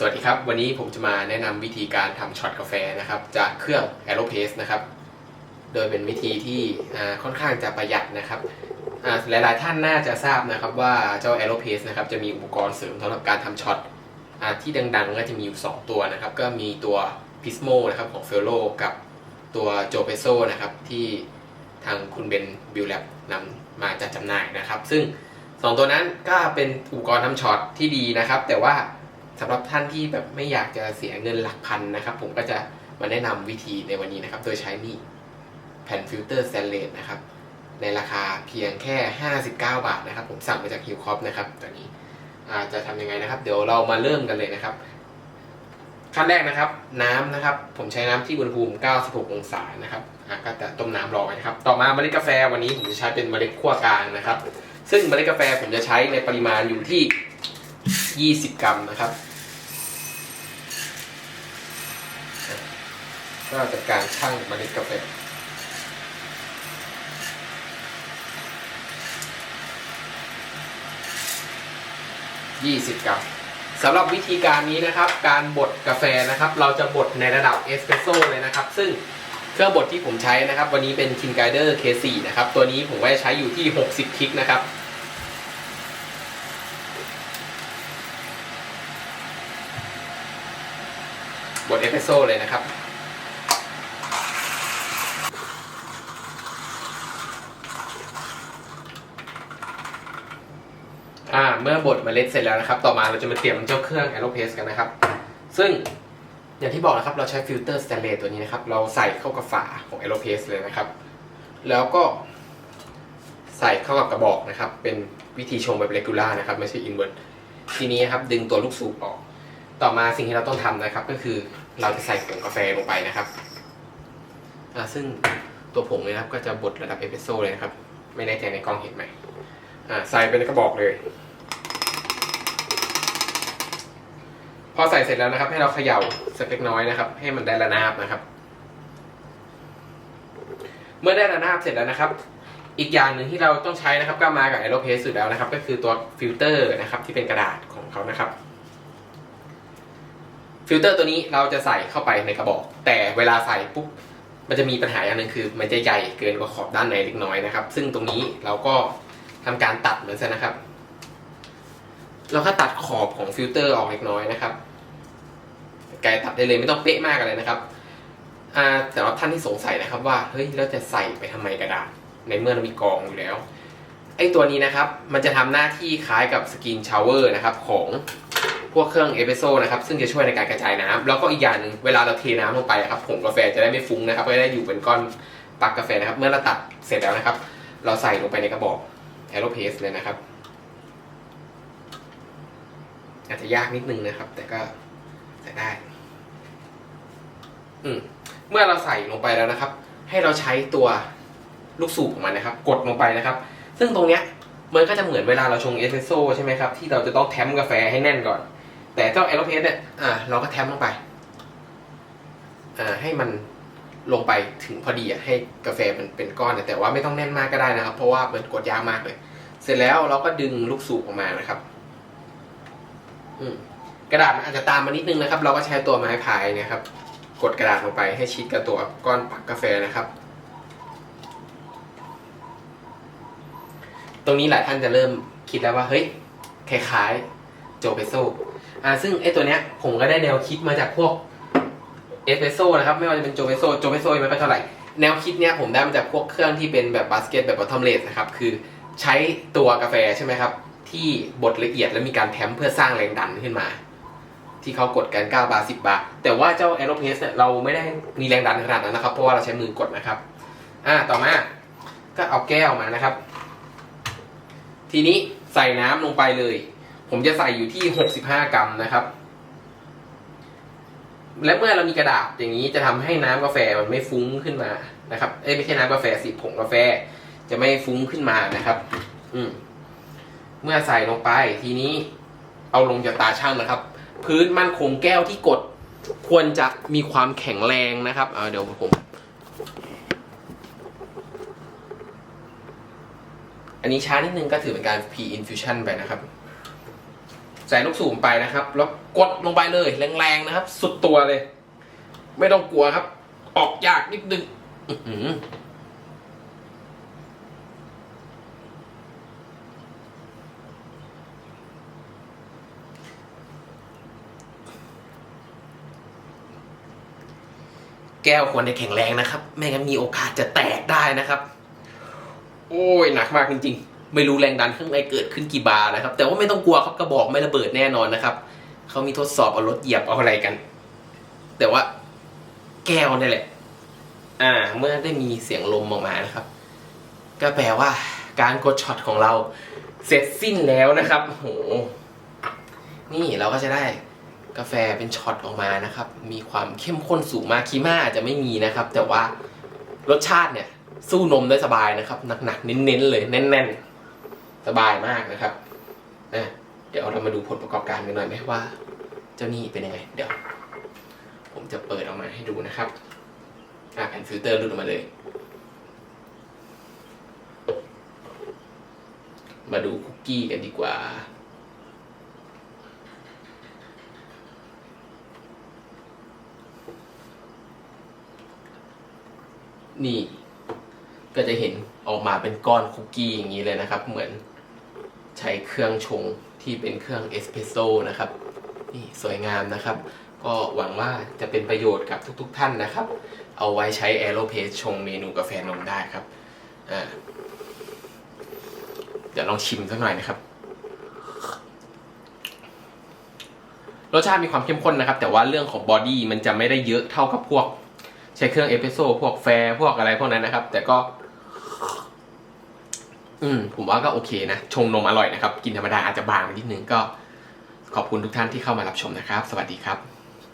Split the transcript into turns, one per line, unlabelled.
สวัสดีครับ วันนี้ผมจะมาแนะนำวิธีการทำช็อตกาแฟนะครับจากเครื่อง Aeropress นะครับ โดยเป็นวิธีที่ค่อนข้างจะประหยัดนะครับหลายๆท่านน่าจะทราบนะครับว่าเจ้า Aeropress นะครับจะมีอุปกรณ์เสริมสำหรับการทำช็อตที่ดังๆ ก็จะมีอยู่ 2 ตัวนะครับ ก็มีตัว Pismo นะครับของ f e l l o กับตัว j o p e s o นะครับที่ทางคุณเบนบิลแลบนำมาจัดจำหน่ายนะครับ ซึ่งสองตัวนั้นก็เป็นอุปกรณ์ทำช็อตที่ดีนะครับ แต่ว่า สำหรับท่านที่แบบไม่อยากจะเสียเงินหลักพันนะครับ ผมก็จะมาแนะนำวิธีในวันนี้นะครับ โดยใช้นี่แผ่นฟิลเตอร์สแตนเลสนะครับ ในราคาเพียงแค่ 59 บาทนะครับ ผมสั่งมาจากฮิวคอปนะครับตัวนี้จะทำยังไงนะครับ เดี๋ยวเรามาเริ่มกันเลยนะครับ ขั้นแรกนะครับ น้ำนะครับ ผมใช้น้ำที่อุณหภูมิ 96 องศานะครับก็จะต้มน้ำรอไว้นะครับ ต่อมาเมล็ดกาแฟวันนี้ผมจะใช้เป็นเมล็ดขั้วกลางนะครับ ซึ่งเมล็ดกาแฟผมจะใช้ในปริมาณอยู่ที่ 20 กรัมนะครับ ก็จัดการชั่งเมล็ดกาแฟ20กรัมสำหรับวิธีการนี้นะครับ การบดกาแฟนะครับ เราจะบดในระดับเอสเปรสโซ่เลยนะครับ ซึ่งเครื่องบดที่ผมใช้นะครับ วันนี้เป็น King Guider K4 นะครับ ตัวนี้ผมก็จะใช้อยู่ที่ 60คลิกนะครับบดเอสเปรสโซ่เลยนะครับ เมื่อบดเมล็ดเสร็จแล้วนะครับ ต่อมาเราจะมาเตรียมเจ้าเครื่อง Aeropress กันนะครับ ซึ่งอย่างที่บอกนะครับเราใช้ฟิลเตอร์สแตนเลสตัวนี้นะครับ เราใส่เข้ากับฝาของ Aeropress เลยนะครับ แล้วก็ใส่เข้ากับกระบอกนะครับ เป็นวิธีชงแบบเ e กูล่านะครับ ไม่ใช่อินเวอร์ทีนี้ครับดึงตัวลูกสูบออก ต่อมาสิ่งที่เราต้องทำนะครับ ก็คือเราจะใส่ผงกาแฟลงไปนะครับซึ่งตัวผงเนี่ยนะครับก็จะบดระดับเอสเปรสโซ่เลยนะครับ ไม่แน่ใจในกล้องเห็นไหม่ใส่ไปในกระบอกเลย พอใส่เสร็จแล้วนะครับ ให้เราเขย่าสักเล็กน้อยนะครับ ให้มันได้ระนาบนะครับ เมื่อได้ระนาบเสร็จแล้วนะครับ อีกอย่างหนึ่งที่เราต้องใช้นะครับ ก็มากับ Aeropress สุดแล้วนะครับ ก็คือตัวฟิลเตอร์นะครับ ที่เป็นกระดาษของเขานะครับฟิลเตอร์ตัวนี้เราจะใส่เข้าไปในกระบอก แต่เวลาใส่ปุ๊บมันจะมีปัญหาอย่างหนึ่งคือ มันจะใหญ่เกินกว่าขอบด้านในเล็กน้อยนะครับ ซึ่งตรงนี้เราก็ทำการตัดเหมือนกันนะครับ เราก็ตัดขอบของฟิลเตอร์ออกเล็กน้อยนะครับ ไกลตัดได้เลยไม่ต้องเป๊ะมากอะไรนะครับอ่าสำหรับท่านที่สงสัยนะครับว่าเฮ้ยเราจะใส่ไปทำไมกระดาษในเมื่อเรามีกองอยู่แล้วไอ้ตัวนี้นะครับ มันจะทำหน้าที่คล้ายกับสกินชาวเวอร์นะครับของพวกเครื่องเอสเปรสโซ่นะครับ ซึ่งจะช่วยในการกระจายน้ำแล้วก็อีกอย่างหนึ่งเวลาเราเทน้ำลงไปครับผงกาแฟจะได้ไม่ฟุ้งนะครับไม่ได้อยู่เป็นก้อนปักกาแฟนะครับ เมื่อเราตัดเสร็จแล้วนะครับ เราใส่ลงไปในกระบอกแอโรเพสเลยนะครับ อาจจะยากนิดนึงนะครับ แต่ก็ ใส่ได้ อืมเมื่อเราใส่ลงไปแล้วนะครับ ให้เราใช้ตัวลูกสูบของมันนะครับ กดลงไปนะครับ ซึ่งตรงเนี้ยมันก็จะเหมือนเวลาเราชงเอสเปรสโซ่ใช่ไหมครับ ที่เราจะต้องแทมกาแฟให้แน่นก่อน แต่เจ้าเอโรเพสเนี่ยอ่าเราก็แทมลงไปอ่าให้มันลงไปถึงพอดีอะให้กาแฟมันเป็นก้อน แต่ว่าไม่ต้องแน่นมากก็ได้นะครับ เพราะว่ามันกดยากมากเลย เสร็จแล้วเราก็ดึงลูกสูบออกมานะครับ อืม กระดาษมันอาจจะตามมานิดนึงนะครับ เราก็ใช้ตัวไม้พายเนะครับ กดกระดาษลงไปให้ชิดกับตัวก้อนปักกาแฟนะครับ ตรงนี้หลายท่านจะเริ่มคิดแล้วว่าเฮ้ยคล้ายๆโจเปโซอ่าซึ่งไอ้ตัวเนี้ยผมก็ได้แนวคิดมาจากพวกเอสเปโซ่นะครับไม่ว่าจะเป็นโจเปโซโจเปโซยังไม่ค่อยเท่าไหร่แนวคิดเนี้ยผมได้มาจากพวกเครื่องที่เป็นแบบบาสเกตแบบบอททอมเลสนะครับคือใช้ตัวกาแฟใช่ไหมครับ ที่บดละเอียดแล้วมีการแถมเพื่อสร้างแรงดันขึ้นมา ที่เขากดกัน 9 บาท10 บาทแต่ว่าเจ้า a e r o p r e s s เนี่ยเราไม่ได้มีแรงดันขนาดนั้นนะครับ เพราะว่าเราใช้มือกดนะครับ อ่า ต่อมา ก็เอาแก้วมานะครับ ทีนี้ใส่น้ำลงไปเลย ผมจะใส่อยู่ที่ 65 กรัมนะครับ และเมื่อเรามีกระดาษอย่างนี้จะทำให้น้ำกาแฟมันไม่ฟุ้งขึ้นมานะครับ เอ้ยไม่ใช่น้ำกาแฟสิผงกาแฟจะไม่ฟุ้งขึ้นมานะครับ อืม เมื่อใส่ลงไปทีนี้เอาลงจากตาช่างนะครับ พื้นมั่นคงแก้วที่กด ควรจะมีความแข็งแรงนะครับเเดี๋ยวผม อันนี้ช้านิดนึงก็ถือเป็นการ P infusion ไปนะครับ ใส่ลูกสูบไปนะครับ แล้วกดลงไปเลยแรงๆนะครับ สุดตัวเลย ไม่ต้องกลัวครับ ออกยากนิดนึงอื้อหือ แก้วควรจะแข็งแรงนะครับ ไม่งั้นมีโอกาสจะแตกได้นะครับ โอ้ยหนักมากจริง ๆ ไม่รู้แรงดันข้างในเกิดขึ้นกี่บาร์นะครับ แต่ว่าไม่ต้องกลัวครับกระบอกไม่ระเบิดแน่นอนนะครับเขามีทดสอบเอารถเหยียบเอาอะไรกัน แต่ว่าแก้วนี่แหละ อ่า เมื่อได้มีเสียงลมออกมานะครับ ก็แปลว่า การกดช็อตของเราเสร็จสิ้นแล้วนะครับโหนี่เราก็จะได้ กาแฟเป็นช็อตออกมานะครับ มีความเข้มข้นสูงมากคีม่าอาจจะไม่มีนะครับ แต่ว่ารสชาติเนี่ย สู้นมได้สบายนะครับ หนักๆเน้นๆเลยแน่น ๆ สบายมากนะครับอะเดี๋ยวเรามาดูผลประกอบการกันหน่อยไหมว่า เจ้านี่เป็นยังไง เดี๋ยว ผมจะเปิดออกมาให้ดูนะครับอะแผ่นฟิลเตอร์หลุดออกมาเลย มาดูคุกกี้กันดีกว่า นี่ ก็จะเห็นออกมาเป็นก้อนคุกกี้อย่างนี้เลยนะครับ เหมือนใช้เครื่องชงที่เป็นเครื่องเอสเพรสโซ่นะครับนี่สวยงามนะครับ ก็หวังว่าจะเป็นประโยชน์กับทุกๆท่านนะครับ เอาไว้ใช้แอโรเพสชงเมนูกาแฟนมได้ครับเดี๋ยวลองชิมสักหน่อยนะครับรสชาติมีความเข้มข้นนะครับ แต่ว่าเรื่องของบอดี้มันจะไม่ได้เยอะเท่ากับพวก ใช้เครื่องเอสเปรสโซ่พวกแฟร์พวกอะไรพวกนั้นนะครับ แต่ก็ อืม ผมว่าก็โอเคนะ ชงนมอร่อยนะครับ กินธรรมดาอาจจะบางนิดนึงก็ ขอบคุณทุกท่านที่เข้ามารับชมนะครับ สวัสดีครับ